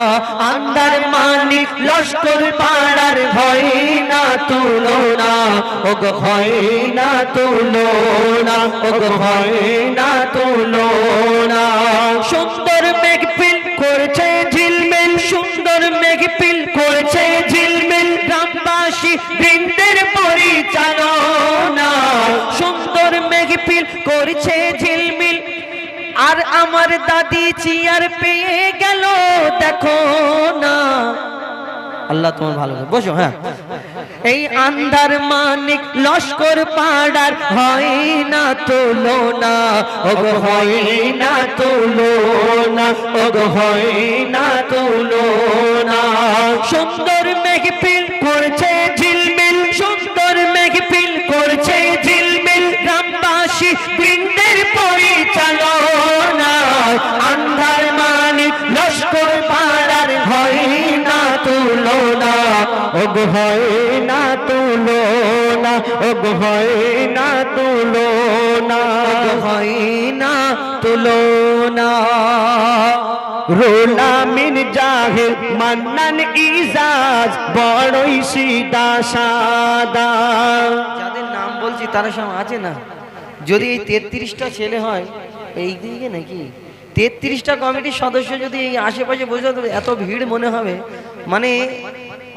আন্দার মানিক লস্কর পাড়ার ভয় না তুলনা ওগ ভয় না তুলনা ওগ ভয় না তুলনা সুন্দর মেঘপিল করছে ঝিলমিল, সুন্দর মেঘপিল করছে ঝিলমিল, গ্রামবাসী বৃন্দের পরিচালনা। সুন্দর মেঘপিল করছে ঝিলমিল, আর আমার দাদি চিয়ার পেয়ে গেল দেখো না। আল্লাহ তোমার ভালো বসো হ্যাঁ। এই আন্ধার মানিক লস্কর পাড়ার হয় না তোলো না ওগো হয় না তোলো না ওগো হয় না তোলো না সুন্দর মেঘ ওগ হয় না তুলনা ওগ হয় না তুলনা ওগ হয় না তুলনা রোলামিন জাহির মান্নান ইজাজ বড়ই সিদা সাদা। যাদের নাম বলছি তারা সব আছে না? যদি এই তেত্রিশটা ছেলে হয় এই দিকে নাকি? তেত্রিশটা কমিটির সদস্য যদি এই আশেপাশে বসে এত ভিড় মনে হবে? মানে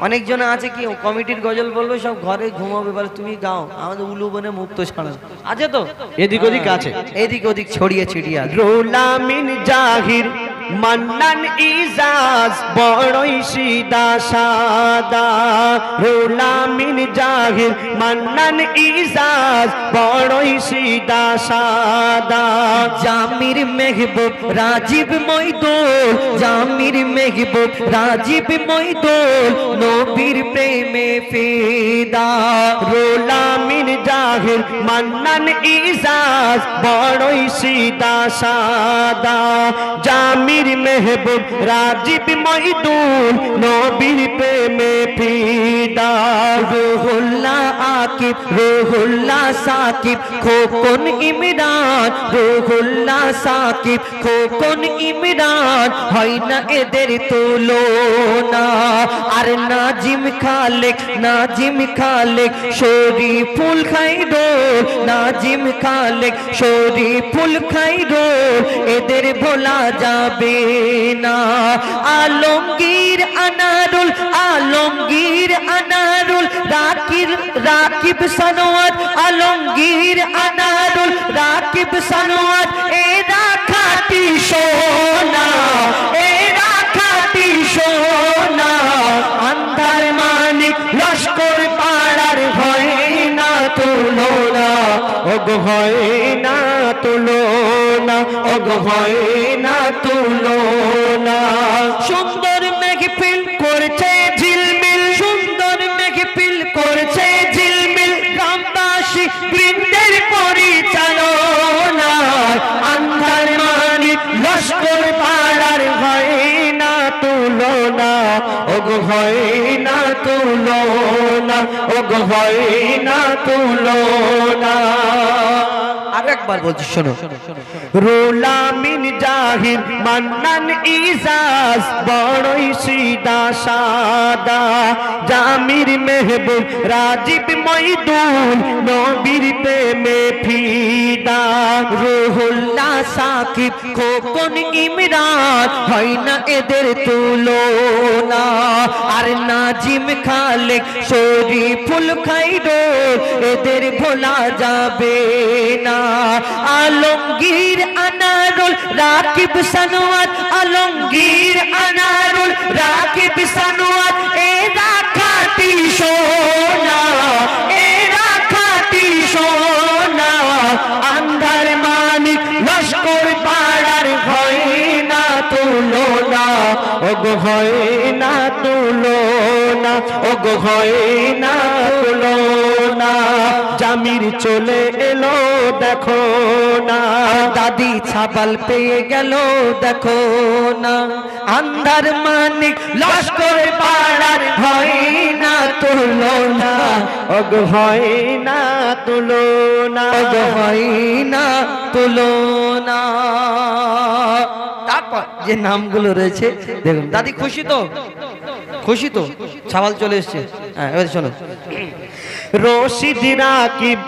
অনেকজন আছে কি কমিটির গজল বলবে সব ঘরে ঘুমাবে বলে তুমি গাও আমাদের উলু বনে মুক্ত ছাড়া। আছে তো? এদিক ওদিক আছে। এদিক ওদিক ছড়িয়ে ছিটিয়ে রোলামিন জাহির মান্নান ইজাজ, বড়ই সিদা সাদা। রোলামিন জাহির, মান্নান ইজাজ, বড়ই সিদা সাদা। জামির মেহবুব, রাজীব মইদুল। জামির মেহবুব, রাজীব মইদুল, নবীর প্রেমে ফিদা। রোলামিন জাহির, মান্নান ইজাজ, বড়ই সিদা সাদা। জামির মেহবুব, রাজীব মইদুল নবীর প্রেমে ফিদা। রুহুল্লাহ আকিব, রুহুল্লাহ সাকিব, খোকন ইমরান, রুহুল্লাহ সাকিব, খোকন ইমরান, হয় না এদের তুলনা? আর নাজিম খালেক নাজিম খালেক, শরীফুল খাইরো নাজিম খালেক, শরীফুল খাইরো এদের ভোলা যাবে না আলমগীর আনারুল আলমগীর আনারুল, রাকিব রাকিব সানোয়ার, আলমগীর আনারুল, রাকিব সানোয়ার। এরা খাটি সোনা, এরা খাটি সোনা। আন্ধার মানিক লস্কর পাড়ার ভয় না তুলনা। ওগ ভয় না তুলনা ওগ ভয় না তুলনা। সুন্দর মেঘপিল করছে ঝিলমিল, সুন্দর মেঘপিল করছে ঝিলমিল, গ্রামবাসী বৃন্দের পরিচালনা। আন্ধার মানিক লস্কর পাড়ার ভয় না তুলনা ওগ না তুলনা ওগ ভয় না তুলনা আর একবার বলছি, শোনো। রোলামিন জাহির মান্নান ইজাজ, বড়ই সিদা সাদা। জামির মেহবুব, রাজীব মইদুল, নবীর প্রেমে ফিদা। রুহুল্লাহ সাকিব, খোকন ইমরান, হয় না এদের তুলনা। আর নাজিম খালেক শরীফুল খাইরো, এদের ভোলা যাবে না। আলমগীর আনারুল, রাকিব সানোয়ার, আলমগীর আনারুল, রাকিব সানোয়ার, এরা খাটি সোনা ওগ না তুলনা ওগ হয় না তুলনা জামির চলে এলো, দেখো না। দাদি ছাপাল পেয়ে গেল, দেখো না। আন্ধার মানিক লস্কর পাড়ার হয় না তুলনা ওগ হয় না তুলনা ওগ হয় না তুলনা তারপর যে নামগুলো রয়েছে, দেখুন, দাদি খুশি তো? খুশি তো? ছাওয়াল চলে এসছে। হ্যাঁ এবার শোনো। রশিদ রাকিব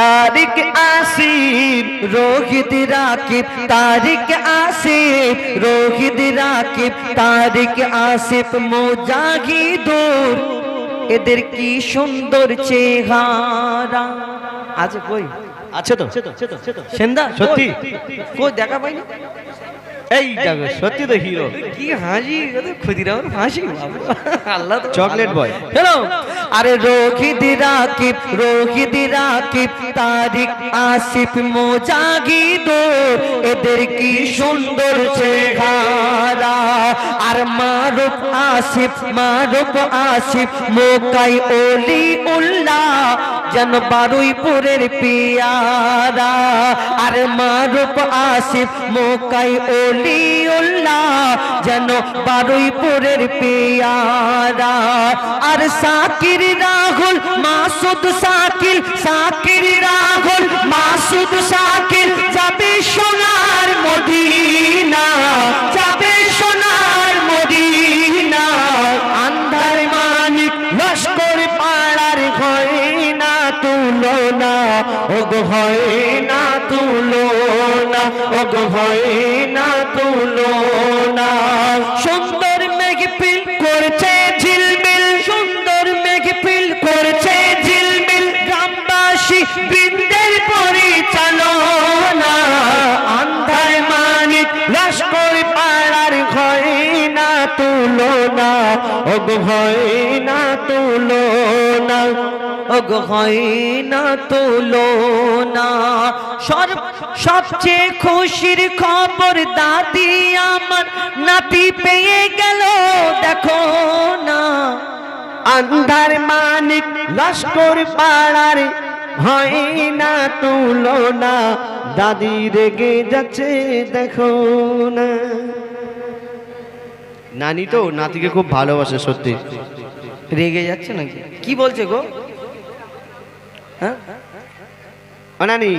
তারিক আসিফ রোহিত রাকিব। তারিক আসিফ রোহিত রাকিব। তারিক আসিফ দূর এদের কি সুন্দর চেহারা। আছে কই? আছে তো? সেন্দা? সত্যি? কই? দেখা পাইনি? এই দেখো সত্যি তো হিরো কি হাসি হাসি আল্লাহ চকলেট বয় হ্যালো আরে রাকিব রাকিব তারিক আসিফ মুজাহিদুর এদের কি সুন্দর চেহারা। আর মারুফ আসিফ মারুফ আসিফ মোকাই ওলি উল্লাহ যেন বারুইপুরের পিয়ারা। আর মারুফ আসিফ মোকাই ওলি উল্লাহ যেন বারুইপুরের পিয়ারা। আর সাকির রাহুল, মাসুদ সাকিল, সাকির রাহুল, মাসুদ সাকিল, যাবে সোনার মদিনা, যাবে সোনার মদিনা। আন্ধার লস্কর পাড়ার হয় না তুলনা ওগ হয় না তুলনা ওগ হয় না। সুন্দর তুলনা ওগ হয় না তুলনা ওগ হয় না তুলনা সর্ব সবচেয়ে খুশির খবর দাদি আমার নাতি পেয়ে গেল, দেখো না। আন্ধার মানিক লস্কর পাড়ার হয় না তুলো না, দাদি রেগে যাচ্ছে, দেখো না। নানি তো নাতিকে খুব ভালোবাসে সত্যি। রেগে যাচ্ছে নাকি? কি বলছে গো? হ্যাঁ? নানি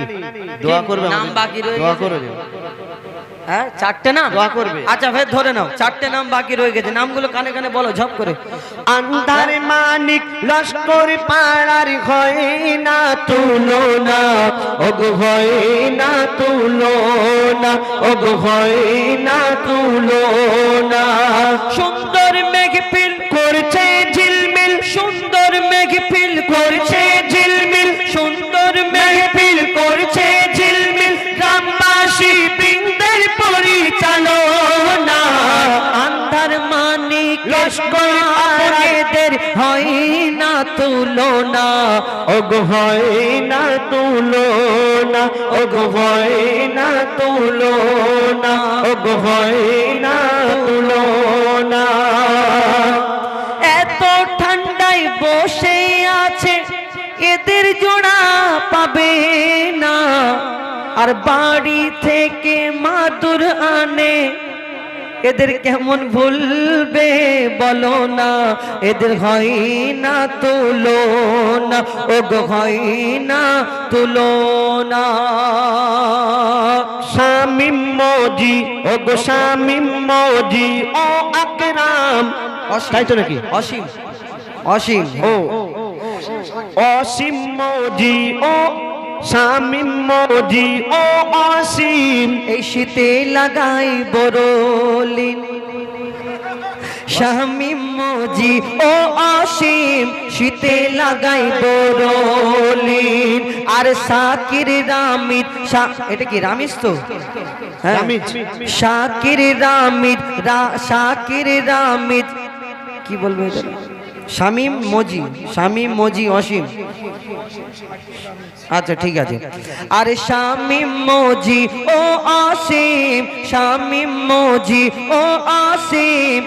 দোয়া করবে নাম বাকি রয়ে দোয়া? করে। হ্যাঁ চারটে নাম? দোয়া করবে। আচ্ছা ফের ধরে নাও চারটে নাম বাকি রয়ে গেছে। নামগুলো কানে কানে বলো ঝপ করে। আন্ধার মানিক লস্কর পাড়ার হয় না তুলনা ওগ হয় না তুলনা ওগ হয় না তুলনা সুন্দর মেঘপিল করছে ঝিলমিল। সুন্দর মেঘপিল করছে লস্কর আপনাদের হয় না তুলনা? ওগ হয় না তুলনা, ওগ হয় না তুলনা, ওগ হয় না তুলনা। এত ঠান্ডায় বসে আছে, এদের জোড়া পাবে না। আর বাড়ি থেকে মাদুর আনে এদের কেমন ভুলবে বলো না এদের হয় না তুলো না ও গো হয় না তুলো না শামিম মজি ও গো শামিম মজি ও আকরাম তাই তো নাকি অসীম অসীম ও অসীম মজি ও শামিম মজি ও অসীম। এই শীতে লাগাই বরলিন। শামিম মজি ও অসীম শীতে লাগাই বরলিন। আর সাকির রামিদ শা- এটা কি রামিস তো? হ্যাঁ। রামিজ। শাকির রামিদ রা- শাকির রামিদ কি বলব এটা? শামিম মজি শামিম মজি অসীম। আচ্ছা ঠিক আছে। আরে শামিম মজি, ও আসিম শামিম মজি, ও আসিম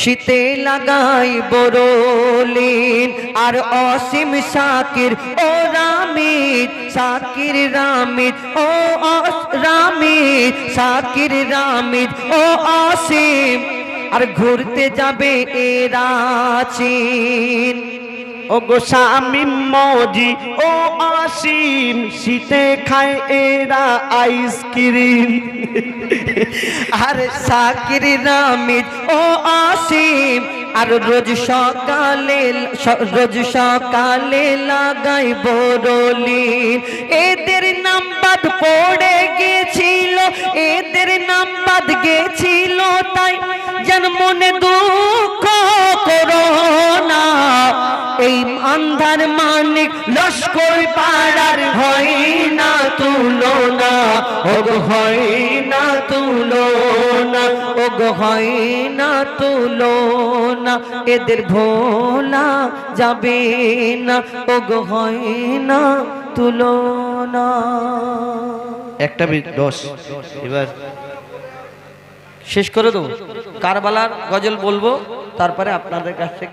শীতে লাগাই বরলিন, আর অসীম সাকির, ও রামিদ, সাকির রামিদ, ও রামিদ, সাকির রামিদ, ও অসীম। আর ঘুরতে যাবে এরা চীন ও গো শামিম মজি, ও আসিম শীতে খায় এরা আইসক্রিম। আর সাকির নামিদ ও আসিম আর রোজ সকালে রোজ সকালে লাগাই বরলিন। এদের নাম বাদ পড়ে গেছিল, এদের নাম বাদ গেছিল তাই যেন মনে দুঃখ করো না, এই আন্ধার মানিক লস্কর পাড়ার হয় না, তুলনা। ওগ হয় না, তুলনা। ওগ হয় না, তুলনা। এদের ভোলা যাবে না, ওগ হয় না, তুলনা। একটা বি- দশ এবার শেষ করে দেবো। কারবালার গজল বলব তারপরে আপনাদের কাছ থেকে